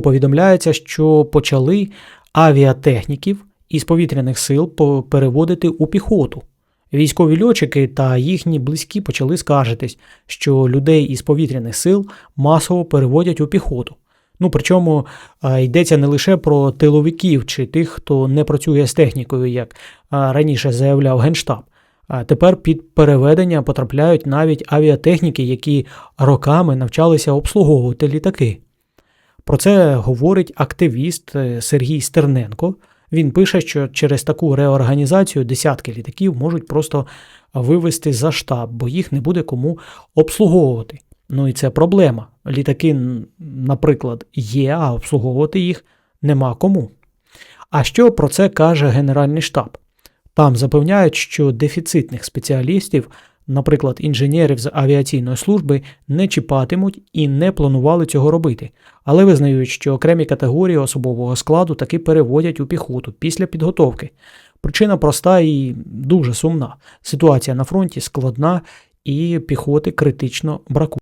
Повідомляється, що почали авіатехніків із повітряних сил переводити у піхоту. Військові льотчики та їхні близькі почали скаржитись, що людей із повітряних сил масово переводять у піхоту. Ну, причому йдеться не лише про тиловиків чи тих, хто не працює з технікою, як раніше заявляв Генштаб. А тепер під переведення потрапляють навіть авіатехніки, які роками навчалися обслуговувати літаки. Про це говорить активіст е, Сергій Стерненко. Він пише, що через таку реорганізацію десятки літаків можуть просто вивести за штаб, бо їх не буде кому обслуговувати. Ну і це проблема. Літаки, наприклад, є, а обслуговувати їх нема кому. А що про це каже Генеральний штаб? Там запевняють, що дефіцитних спеціалістів, наприклад, інженерів з авіаційної служби, не чіпатимуть і не планували цього робити, але визнають, що окремі категорії особового складу таки переводять у піхоту після підготовки. Причина проста і дуже сумна. Ситуація на фронті складна і піхоти критично бракує.